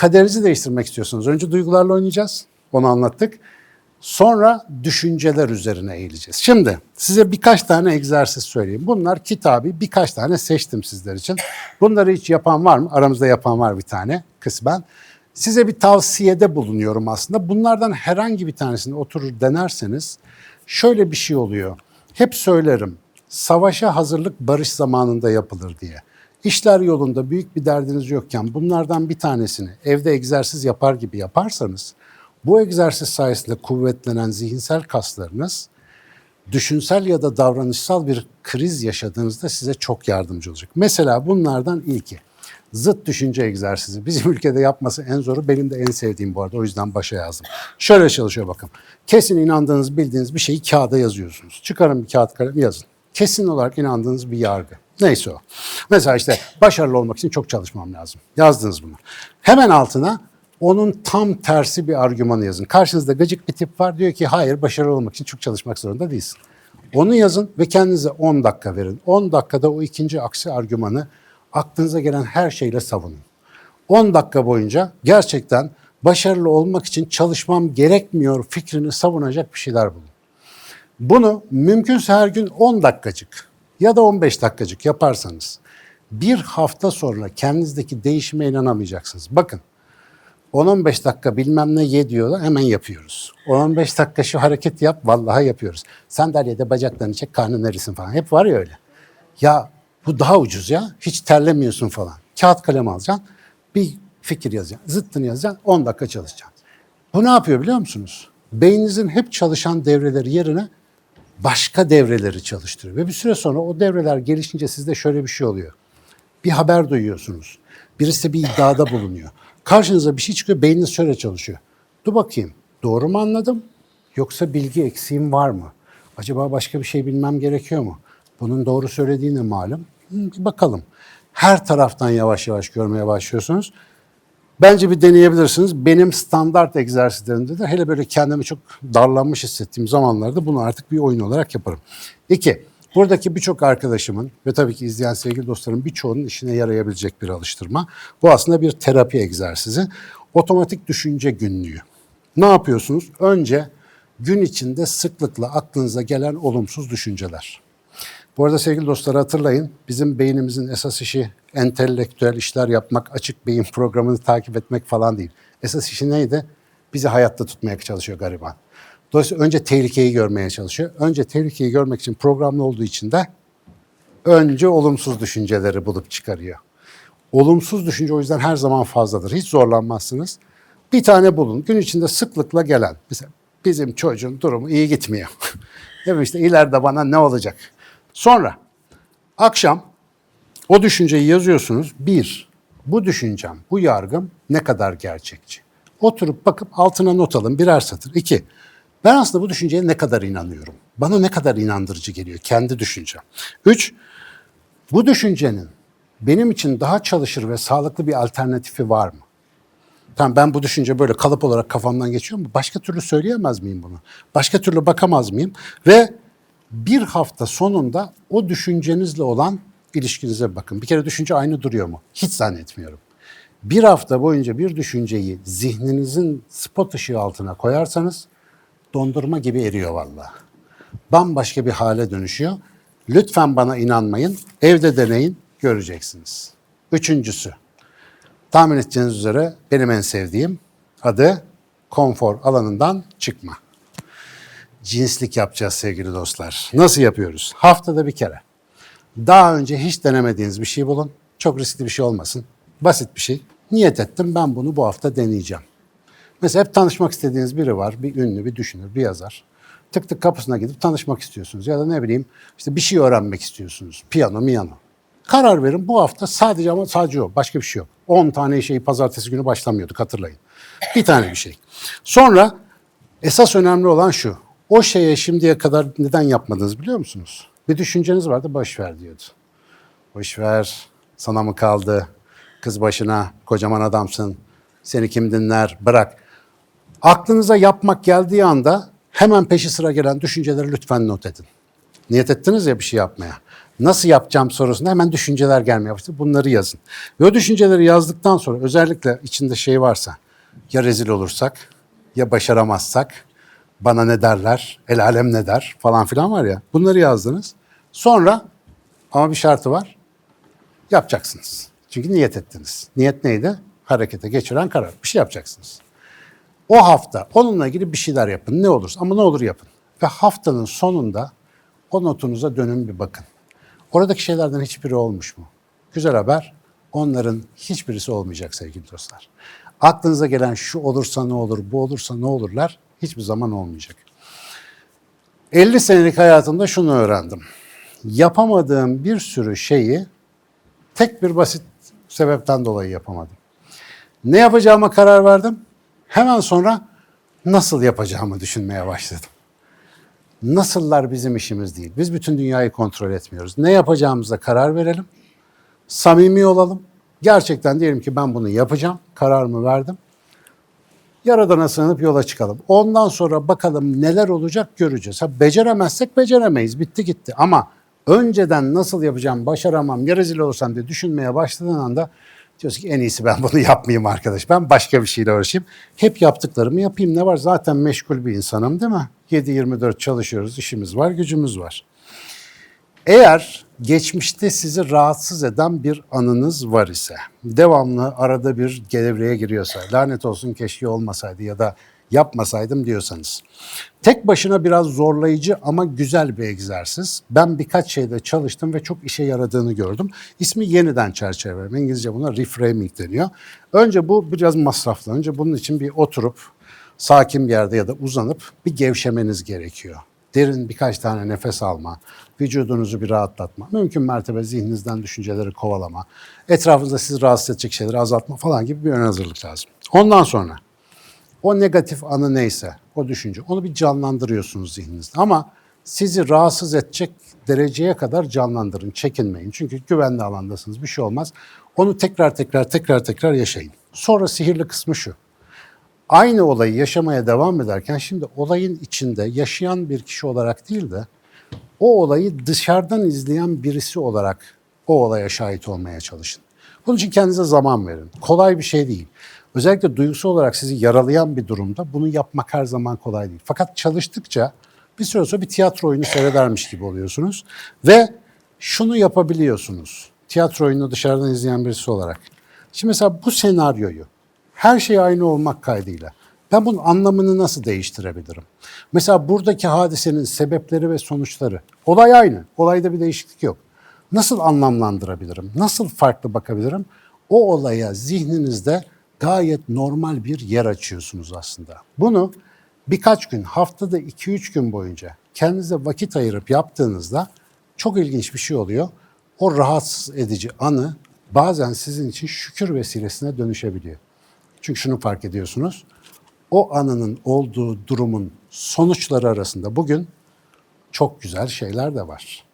kaderinizi değiştirmek istiyorsanız önce duygularla oynayacağız. Onu anlattık. Sonra düşünceler üzerine eğileceğiz. Şimdi size birkaç tane egzersiz söyleyeyim. Bunlar kitabı birkaç tane seçtim sizler için. Bunları hiç yapan var mı? Aramızda yapan var bir tane kısmen. Size bir tavsiyede bulunuyorum aslında. Bunlardan herhangi bir tanesini oturur denerseniz şöyle bir şey oluyor. Hep söylerim. Savaşa hazırlık barış zamanında yapılır diye. İşler yolunda büyük bir derdiniz yokken bunlardan bir tanesini evde egzersiz yapar gibi yaparsanız bu egzersiz sayesinde kuvvetlenen zihinsel kaslarınız düşünsel ya da davranışsal bir kriz yaşadığınızda size çok yardımcı olacak. Mesela bunlardan ilki zıt düşünce egzersizi. Bizim ülkede yapması en zoru benim de en sevdiğim bu arada o yüzden başa yazdım. Şöyle çalışıyor bakın. Kesin inandığınız bildiğiniz bir şeyi kağıda yazıyorsunuz. Çıkarın bir kağıt kalem yazın. Kesin olarak inandığınız bir yargı. Neyse o. Mesela işte başarılı olmak için çok çalışmam lazım. Yazdınız bunu. Hemen altına onun tam tersi bir argümanı yazın. Karşınızda gıcık bir tip var diyor ki hayır başarılı olmak için çok çalışmak zorunda değilsin. Onu yazın ve kendinize 10 dakika verin. 10 dakikada o ikinci aksi argümanı aklınıza gelen her şeyle savunun. 10 dakika boyunca gerçekten başarılı olmak için çalışmam gerekmiyor fikrini savunacak bir şeyler bulun. Bunu mümkünse her gün 10 dakikacık ya da 15 dakikacık yaparsanız bir hafta sonra kendinizdeki değişime inanamayacaksınız. Bakın 10-15 dakika bilmem ne ye diyorlar hemen yapıyoruz. 10-15 dakika şu hareket yap vallahi yapıyoruz. Sandalyede bacaklarını çek karnın erisin falan. Hep var ya öyle. Ya bu daha ucuz ya. Hiç terlemiyorsun falan. Kağıt kalem alacaksın. Bir fikir yazacaksın. Zıttını yazacaksın. 10 dakika çalışacaksın. Bu ne yapıyor biliyor musunuz? Beyninizin hep çalışan devreleri yerine başka devreleri çalıştırıyor. Ve bir süre sonra o devreler gelişince sizde şöyle bir şey oluyor. Bir haber duyuyorsunuz. Birisi bir iddiada bulunuyor. Karşınıza bir şey çıkıyor, beyniniz şöyle çalışıyor. Dur bakayım, doğru mu anladım? Yoksa bilgi eksiğim var mı? Acaba başka bir şey bilmem gerekiyor mu? Bunun doğru söylediğine malum. Bir bakalım. Her taraftan yavaş yavaş görmeye başlıyorsunuz. Bence bir deneyebilirsiniz. Benim standart egzersizlerimde de hele böyle kendimi çok darlanmış hissettiğim zamanlarda bunu artık bir oyun olarak yaparım. İki, buradaki birçok arkadaşımın ve tabii ki izleyen sevgili dostlarım birçoğunun işine yarayabilecek bir alıştırma. Bu aslında bir terapi egzersizi. Otomatik düşünce günlüğü. Ne yapıyorsunuz? Önce gün içinde sıklıkla aklınıza gelen olumsuz düşünceler. Bu arada sevgili dostlar hatırlayın bizim beynimizin esas işi entelektüel işler yapmak, açık beyin programını takip etmek falan değil. Esas işi neydi? Bizi hayatta tutmaya çalışıyor gariban. Dolayısıyla önce tehlikeyi görmeye çalışıyor. Önce tehlikeyi görmek için programlı olduğu için de önce olumsuz düşünceleri bulup çıkarıyor. Olumsuz düşünce o yüzden her zaman fazladır. Hiç zorlanmazsınız. Bir tane bulun. Gün içinde sıklıkla gelen. Mesela bizim çocuğun durumu iyi gitmiyor. Değil mi? İşte ileride bana ne olacak? Sonra akşam o düşünceyi yazıyorsunuz. Bir, bu düşüncem, bu yargım ne kadar gerçekçi? Oturup bakıp altına not alın birer satır. İki, ben aslında bu düşünceye ne kadar inanıyorum? Bana ne kadar inandırıcı geliyor kendi düşüncem. Üç, bu düşüncenin benim için daha çalışır ve sağlıklı bir alternatifi var mı? Tamam ben bu düşünce böyle kalıp olarak kafamdan geçiyor mu? Başka türlü söyleyemez miyim bunu? Başka türlü bakamaz mıyım? Ve bir hafta sonunda o düşüncenizle olan ilişkinize bakın. Bir kere düşünce aynı duruyor mu? Hiç zannetmiyorum. Bir hafta boyunca bir düşünceyi zihninizin spot ışığı altına koyarsanız dondurma gibi eriyor vallahi. Bambaşka bir hale dönüşüyor. Lütfen bana inanmayın. Evde deneyin, göreceksiniz. Üçüncüsü, tahmin edeceğiniz üzere benim en sevdiğim adı konfor alanından çıkma. Cinslik yapacağız sevgili dostlar. Nasıl yapıyoruz? Haftada bir kere. Daha önce hiç denemediğiniz bir şey bulun. Çok riskli bir şey olmasın. Basit bir şey. Niyet ettim ben bunu bu hafta deneyeceğim. Mesela hep tanışmak istediğiniz biri var. Bir ünlü, bir düşünür, bir yazar. Tık tık kapısına gidip tanışmak istiyorsunuz. Ya da ne bileyim işte bir şey öğrenmek istiyorsunuz. Piyano, miyano. Karar verin bu hafta sadece ama sadece o. Başka bir şey yok. 10 tane şeyi pazartesi günü başlamıyorduk hatırlayın. Bir tane bir şey. Sonra esas önemli olan şu. O şeye şimdiye kadar neden yapmadınız biliyor musunuz? Bir düşünceniz vardı boş ver diyordu. Boş ver sana mı kaldı? Kız başına kocaman adamsın. Seni kim dinler? Bırak. Aklınıza yapmak geldiği anda hemen peşi sıra gelen düşünceleri lütfen not edin. Niyet ettiniz ya bir şey yapmaya. Nasıl yapacağım sorusunda hemen düşünceler gelmeye başladı. Bunları yazın. Ve o düşünceleri yazdıktan sonra özellikle içinde şey varsa ya rezil olursak ya başaramazsak bana ne derler, el alem ne der falan filan var ya. Bunları yazdınız. Sonra ama bir şartı var. Yapacaksınız. Çünkü niyet ettiniz. Niyet neydi? Harekete geçiren karar. Bir şey yapacaksınız. O hafta onunla ilgili bir şeyler yapın. Ne olursa ama ne olur yapın. Ve haftanın sonunda o notunuza dönün bir bakın. Oradaki şeylerden hiçbiri olmuş mu? Güzel haber. Onların hiçbirisi olmayacak sevgili dostlar. Aklınıza gelen şu olursa ne olur, bu olursa ne olurlar hiçbir zaman olmayacak. 50 senelik hayatımda şunu öğrendim. Yapamadığım bir sürü şeyi tek bir basit sebepten dolayı yapamadım. Ne yapacağıma karar verdim. Hemen sonra nasıl yapacağımı düşünmeye başladım. Nasıllar bizim işimiz değil. Biz bütün dünyayı kontrol etmiyoruz. Ne yapacağımıza karar verelim. Samimi olalım. Gerçekten diyelim ki ben bunu yapacağım. Kararımı verdim. Yaradana sığınıp yola çıkalım. Ondan sonra bakalım neler olacak göreceğiz. Ha, beceremezsek beceremeyiz. Bitti gitti. Ama önceden nasıl yapacağım, başaramam, ya rezil olursam diye düşünmeye başladığın anda diyorsun ki en iyisi ben bunu yapmayayım arkadaş. Ben başka bir şeyle uğraşayım. Hep yaptıklarımı yapayım. Ne var? Zaten meşgul bir insanım değil mi? 7-24 çalışıyoruz, işimiz var, gücümüz var. Eğer geçmişte sizi rahatsız eden bir anınız var ise, devamlı arada bir devreye giriyorsa, lanet olsun keşke olmasaydı ya da yapmasaydım diyorsanız. Tek başına biraz zorlayıcı ama güzel bir egzersiz. Ben birkaç şeyde çalıştım ve çok işe yaradığını gördüm. İsmi yeniden çerçeveleme. İngilizce buna reframing deniyor. Önce bu biraz masraflı. Önce bunun için bir oturup sakin bir yerde ya da uzanıp bir gevşemeniz gerekiyor. Derin birkaç tane nefes alma, vücudunuzu bir rahatlatma, mümkün mertebe zihninizden düşünceleri kovalama, etrafınızda sizi rahatsız edecek şeyleri azaltma falan gibi bir ön hazırlık lazım. Ondan sonra o negatif anı neyse, o düşünce, onu bir canlandırıyorsunuz zihninizde. Ama sizi rahatsız edecek dereceye kadar canlandırın, çekinmeyin. Çünkü güvenli alandasınız, bir şey olmaz. Onu tekrar tekrar tekrar tekrar yaşayın. Sonra sihirli kısmı şu aynı olayı yaşamaya devam ederken şimdi olayın içinde yaşayan bir kişi olarak değil de o olayı dışarıdan izleyen birisi olarak o olaya şahit olmaya çalışın. Bunun için kendinize zaman verin. Kolay bir şey değil. Özellikle duygusal olarak sizi yaralayan bir durumda bunu yapmak her zaman kolay değil. Fakat çalıştıkça bir süre sonra bir tiyatro oyunu seyredermiş gibi oluyorsunuz ve şunu yapabiliyorsunuz. Tiyatro oyunu dışarıdan izleyen birisi olarak. Şimdi mesela bu senaryoyu her şey aynı olmak kaydıyla. Ben bunun anlamını nasıl değiştirebilirim? Mesela buradaki hadisenin sebepleri ve sonuçları. Olay aynı. Olayda bir değişiklik yok. Nasıl anlamlandırabilirim? Nasıl farklı bakabilirim? O olaya zihninizde gayet normal bir yer açıyorsunuz aslında. Bunu birkaç gün, haftada 2-3 gün boyunca kendinize vakit ayırıp yaptığınızda çok ilginç bir şey oluyor. O rahatsız edici anı bazen sizin için şükür vesilesine dönüşebiliyor. Çünkü şunu fark ediyorsunuz. O anının olduğu durumun sonuçları arasında bugün çok güzel şeyler de var.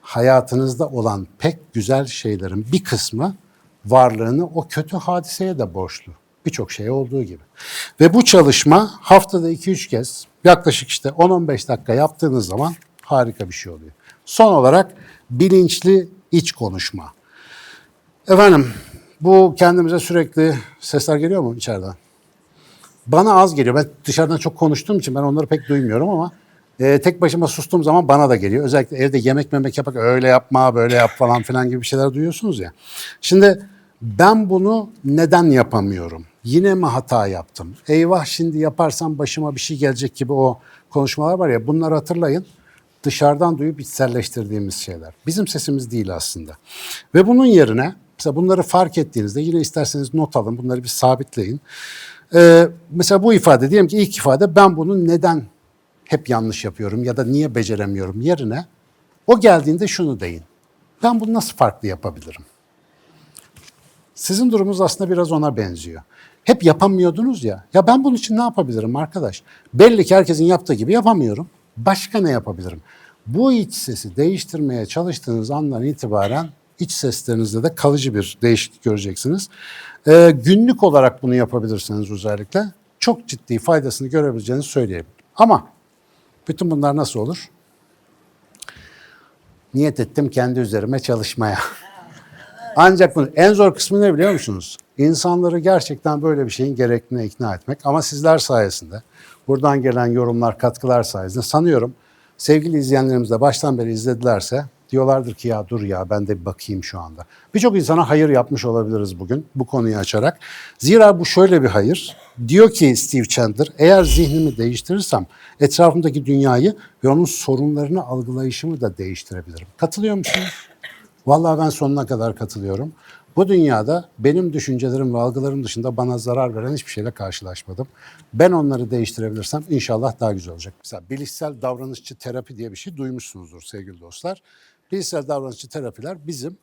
Hayatınızda olan pek güzel şeylerin bir kısmı varlığını o kötü hadiseye de borçlu. Birçok şey olduğu gibi. Ve bu çalışma haftada 2-3 kez yaklaşık işte 10-15 dakika yaptığınız zaman harika bir şey oluyor. Son olarak bilinçli iç konuşma. Efendim bu kendimize sürekli sesler geliyor mu içeriden? Bana az geliyor. Ben dışarıdan çok konuştuğum için ben onları pek duymuyorum ama e, tek başıma sustuğum zaman bana da geliyor. Özellikle evde yemek memek yapak öyle yapma böyle yap falan filan gibi bir şeyler duyuyorsunuz ya. Şimdi ben bunu neden yapamıyorum? Yine mi hata yaptım? Eyvah şimdi yaparsam başıma bir şey gelecek gibi o konuşmalar var ya bunları hatırlayın. Dışarıdan duyup içselleştirdiğimiz şeyler. Bizim sesimiz değil aslında. Ve bunun yerine mesela bunları fark ettiğinizde yine isterseniz not alın bunları bir sabitleyin. Ee, mesela bu ifade diyelim ki ilk ifade ben bunu neden hep yanlış yapıyorum ya da niye beceremiyorum yerine o geldiğinde şunu deyin. Ben bunu nasıl farklı yapabilirim? Sizin durumunuz aslında biraz ona benziyor. Hep yapamıyordunuz ya. Ya ben bunun için ne yapabilirim arkadaş? Belli ki herkesin yaptığı gibi yapamıyorum. Başka ne yapabilirim? Bu iç sesi değiştirmeye çalıştığınız andan itibaren iç seslerinizde de kalıcı bir değişiklik göreceksiniz. Ee, günlük olarak bunu yapabilirsiniz özellikle. Çok ciddi faydasını görebileceğinizi söyleyeyim. Ama bütün bunlar nasıl olur? niyet ettim kendi üzerime çalışmaya. Ancak bunun en zor kısmı ne biliyor musunuz? İnsanları gerçekten böyle bir şeyin gerektiğine ikna etmek. Ama sizler sayesinde, buradan gelen yorumlar, katkılar sayesinde sanıyorum sevgili izleyenlerimiz de baştan beri izledilerse diyorlardır ki ya dur ya ben de bir bakayım şu anda. Birçok insana hayır yapmış olabiliriz bugün bu konuyu açarak. Zira bu şöyle bir hayır. Diyor ki Steve Chandler eğer zihnimi değiştirirsem etrafımdaki dünyayı ve onun sorunlarını algılayışımı da değiştirebilirim. Katılıyor musunuz? Vallahi ben sonuna kadar katılıyorum. Bu dünyada benim düşüncelerim ve algılarım dışında bana zarar veren hiçbir şeyle karşılaşmadım. Ben onları değiştirebilirsem inşallah daha güzel olacak. Mesela bilişsel davranışçı terapi diye bir şey duymuşsunuzdur sevgili dostlar. Bilişsel davranışçı terapiler bizim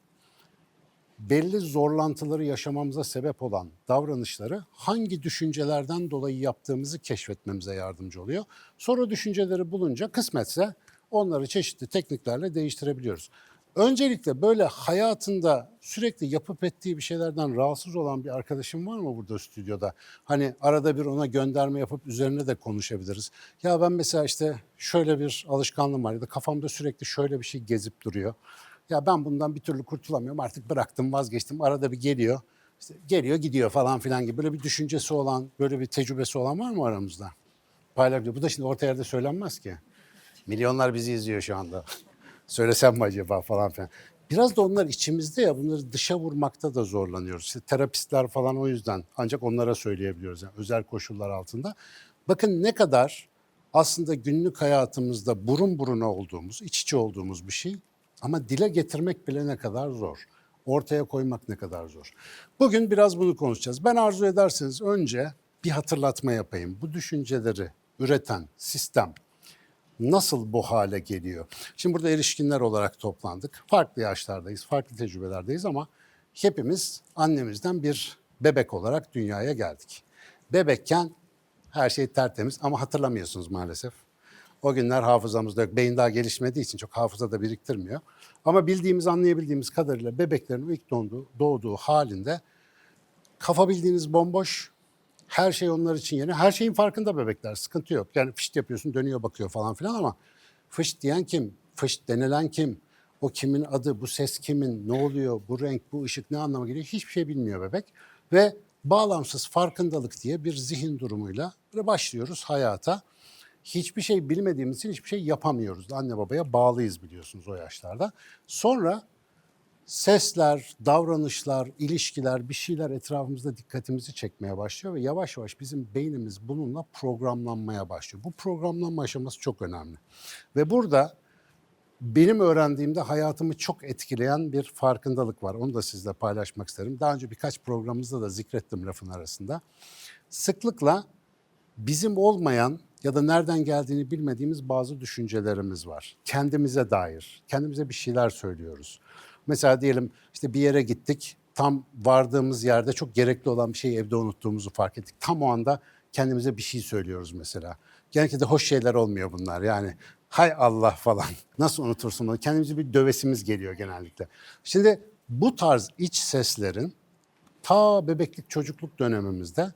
belli zorlantıları yaşamamıza sebep olan davranışları hangi düşüncelerden dolayı yaptığımızı keşfetmemize yardımcı oluyor. Sonra düşünceleri bulunca kısmetse onları çeşitli tekniklerle değiştirebiliyoruz. Öncelikle böyle hayatında sürekli yapıp ettiği bir şeylerden rahatsız olan bir arkadaşım var mı burada stüdyoda? Hani arada bir ona gönderme yapıp üzerine de konuşabiliriz. Ya ben mesela işte şöyle bir alışkanlığım var ya da kafamda sürekli şöyle bir şey gezip duruyor. Ya ben bundan bir türlü kurtulamıyorum artık bıraktım vazgeçtim arada bir geliyor. İşte geliyor gidiyor falan filan gibi böyle bir düşüncesi olan, böyle bir tecrübesi olan var mı aramızda? Paylaşıyor. Bu da şimdi orta yerde söylenmez ki. Milyonlar bizi izliyor şu anda. Söylesem mi acaba falan filan. Biraz da onlar içimizde ya bunları dışa vurmakta da zorlanıyoruz. İşte terapistler falan o yüzden ancak onlara söyleyebiliyoruz yani özel koşullar altında. Bakın ne kadar aslında günlük hayatımızda burun buruna olduğumuz, iç içe olduğumuz bir şey ama dile getirmek bile ne kadar zor. Ortaya koymak ne kadar zor. Bugün biraz bunu konuşacağız. Ben arzu ederseniz önce bir hatırlatma yapayım. Bu düşünceleri üreten sistem nasıl bu hale geliyor? Şimdi burada erişkinler olarak toplandık. Farklı yaşlardayız, farklı tecrübelerdeyiz ama hepimiz annemizden bir bebek olarak dünyaya geldik. Bebekken her şey tertemiz ama hatırlamıyorsunuz maalesef. O günler hafızamızda yok. Beyin daha gelişmediği için çok hafıza da biriktirmiyor. Ama bildiğimiz, anlayabildiğimiz kadarıyla bebeklerin ilk doğduğu, doğduğu halinde kafa bildiğiniz bomboş, her şey onlar için yeni. Her şeyin farkında bebekler, sıkıntı yok. Yani fışt yapıyorsun, dönüyor bakıyor falan filan ama fışt diyen kim? Fışt denilen kim? O kimin adı, bu ses kimin, ne oluyor, bu renk, bu ışık ne anlama geliyor hiçbir şey bilmiyor bebek. Ve bağlamsız farkındalık diye bir zihin durumuyla başlıyoruz hayata. Hiçbir şey bilmediğimiz için hiçbir şey yapamıyoruz. Anne babaya bağlıyız biliyorsunuz o yaşlarda. Sonra sesler, davranışlar, ilişkiler, bir şeyler etrafımızda dikkatimizi çekmeye başlıyor ve yavaş yavaş bizim beynimiz bununla programlanmaya başlıyor. Bu programlanma aşaması çok önemli. Ve burada benim öğrendiğimde hayatımı çok etkileyen bir farkındalık var. Onu da sizle paylaşmak isterim. Daha önce birkaç programımızda da zikrettim lafın arasında. Sıklıkla bizim olmayan ya da nereden geldiğini bilmediğimiz bazı düşüncelerimiz var. Kendimize dair. Kendimize bir şeyler söylüyoruz. Mesela diyelim işte bir yere gittik. Tam vardığımız yerde çok gerekli olan bir şeyi evde unuttuğumuzu fark ettik. Tam o anda kendimize bir şey söylüyoruz mesela. Genellikle de hoş şeyler olmuyor bunlar. Yani hay Allah falan. Nasıl unutursun onu? Kendimize bir dövesimiz geliyor genellikle. Şimdi bu tarz iç seslerin ta bebeklik çocukluk dönemimizde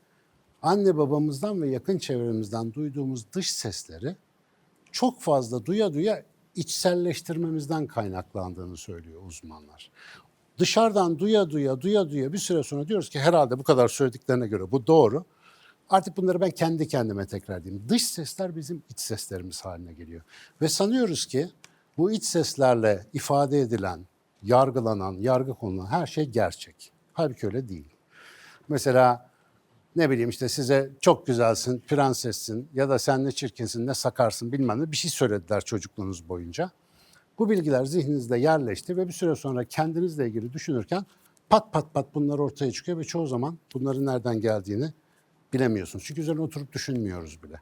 anne babamızdan ve yakın çevremizden duyduğumuz dış sesleri çok fazla duya duya içselleştirmemizden kaynaklandığını söylüyor uzmanlar. Dışarıdan duya duya duya duya bir süre sonra diyoruz ki herhalde bu kadar söylediklerine göre bu doğru. Artık bunları ben kendi kendime tekrar edeyim. Dış sesler bizim iç seslerimiz haline geliyor. Ve sanıyoruz ki bu iç seslerle ifade edilen, yargılanan, yargı konulan her şey gerçek. Halbuki öyle değil. Mesela ne bileyim işte size çok güzelsin, prensessin ya da sen ne çirkinsin, ne sakarsın bilmem ne bir şey söylediler çocukluğunuz boyunca. Bu bilgiler zihninizde yerleşti ve bir süre sonra kendinizle ilgili düşünürken pat pat pat bunlar ortaya çıkıyor ve çoğu zaman bunların nereden geldiğini bilemiyorsunuz. Çünkü üzerine oturup düşünmüyoruz bile.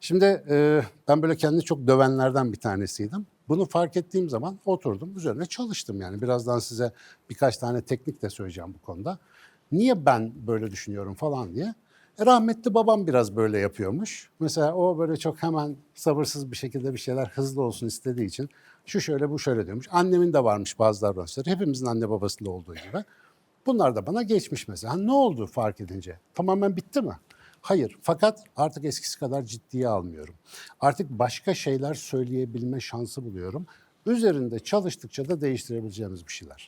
Şimdi e, ben böyle kendini çok dövenlerden bir tanesiydim. Bunu fark ettiğim zaman oturdum, üzerine çalıştım yani. Birazdan size birkaç tane teknik de söyleyeceğim bu konuda. Niye ben böyle düşünüyorum falan diye. E, rahmetli babam biraz böyle yapıyormuş. Mesela o böyle çok hemen sabırsız bir şekilde bir şeyler hızlı olsun istediği için şu şöyle bu şöyle diyormuş. Annemin de varmış bazı davranışları. Hepimizin anne babasında olduğu gibi. Bunlar da bana geçmiş mesela. Ne oldu fark edince? Tamamen bitti mi? Hayır. Fakat artık eskisi kadar ciddiye almıyorum. Artık başka şeyler söyleyebilme şansı buluyorum. Üzerinde çalıştıkça da değiştirebileceğimiz bir şeyler.